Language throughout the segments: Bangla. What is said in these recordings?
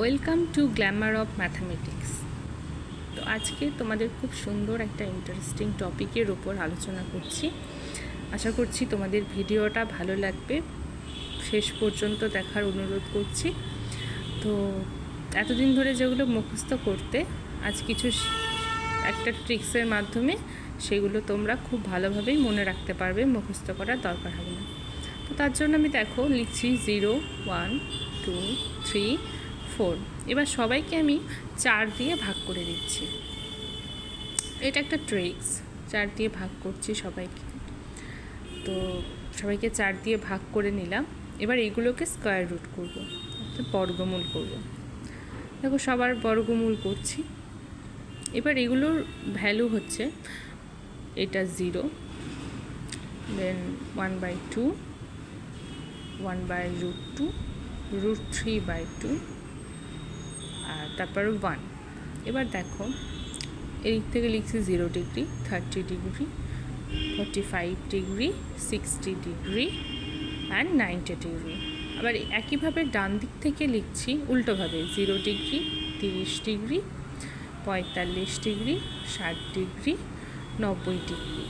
Welcome to glamour of mathematics. তো আজকে তোমাদের খুব সুন্দর একটা ইন্টারেস্টিং টপিকের ওপর আলোচনা করছি। আশা করছি তোমাদের ভিডিওটা ভালো লাগবে। শেষ পর্যন্ত দেখার অনুরোধ করছি। তো এতদিন ধরে যেগুলো মুখস্থ করতে, আজ কিছু একটা ট্রিক্সের মাধ্যমে সেগুলো তোমরা খুব ভালোভাবেই মনে রাখতে পারবে, মুখস্থ করার দরকার হবে না। তো তার জন্য আমি দেখো, লিখছি zero one two three four. এবার সবাইকে আমি চার দিয়ে ভাগ করে দিচ্ছি। এটা একটা ট্রিক্স, চার দিয়ে ভাগ করছি সবাইকে। তো সবাইকে চার দিয়ে ভাগ করে নিলাম। এবার এগুলোকে স্কোয়ার রুট করব বর্গমূল করব। দেখো সবার বর্গমূল করছি। এবার এগুলোর ভ্যালু হচ্ছে, এটা zero then one by two one by root two root three by two আর তারপর ওয়ান এবার দেখো এই থেকে লিখছি zero degree thirty degree forty five degree sixty degree and ninety degree আবার একইভাবে ডান দিক থেকে লিখছি উল্টোভাবে জিরো ডিগ্রি তিরিশ ডিগ্রি পঁয়তাল্লিশ ডিগ্রি ষাট ডিগ্রি নব্বই ডিগ্রি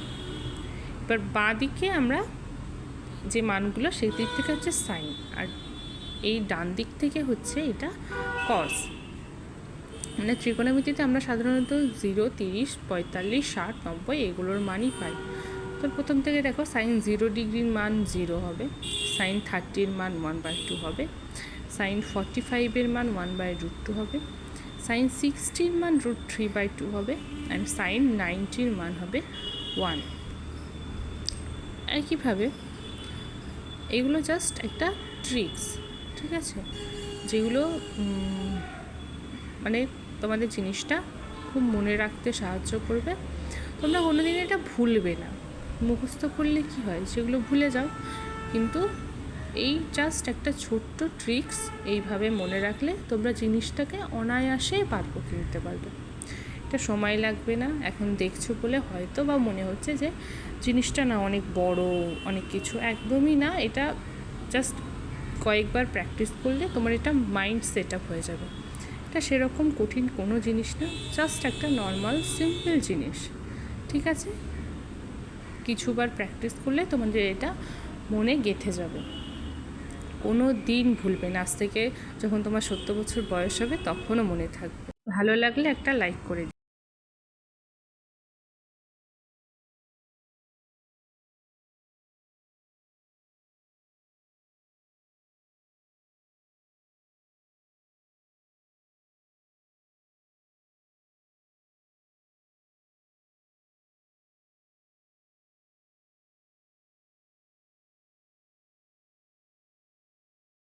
এবার বাঁ দিকে আমরা যে মানগুলো, সেই দিক থেকে হচ্ছে সাইন আর এই ডান দিক থেকে হচ্ছে এটা কস মানে ত্রিকোণমিতিতে আমরা সাধারণত জিরো, তিরিশ, পঁয়তাল্লিশ, ষাট, নব্বই এগুলোর মানই পাই। তো প্রথম থেকে দেখো সাইন জিরো ডিগ্রির মান জিরো হবে, সাইন থার্টির মান ওয়ান বাই টু হবে, সাইন ফর্টি ফাইভের মান ওয়ান বাই রুট টু হবে, সাইন সিক্সটির মান রুট থ্রি বাই টু হবে, অ্যান্ড সাইন নাইনটির মান হবে ওয়ান। একইভাবে এগুলো জাস্ট একটা ট্রিক্স, ঠিক আছে? যেগুলো মানে তোমাদের জিনিসটা খুব মনে রাখতে সাহায্য করবে। তোমরা কোনোদিন এটা ভুলবে না। মুখস্থ করলে কি হয়? সেগুলো ভুলে যাও। কিন্তু এই জাস্ট একটা ছোট্ট ট্রিক্স এইভাবে মনে রাখলে তোমরা জিনিসটাকে অনায়াসে পারব কিনতে পারবে। এটা সময় লাগবে না। এখন দেখছ বলে হয়তো বা মনে হচ্ছে যে জিনিসটা না অনেক বড়, অনেক কিছু একদমই না। এটা জাস্ট কয়েকবার প্র্যাকটিস করলে তোমার এটা মাইন্ড সেট আপ হয়ে যাবে। এটা সেরকম কঠিন কোনো জিনিস না জাস্ট একটা নর্মাল সিম্পল জিনিস। ঠিক আছে? কিছুবার প্র্যাকটিস করলে তোমাদের এটা মনে গেঁথে যাবে। কোনো দিন ভুলবে না। আজ থেকে যখন তোমার সত্তর বছর বয়স হবে তখনও মনে থাকবে। ভালো লাগলে একটা লাইক করে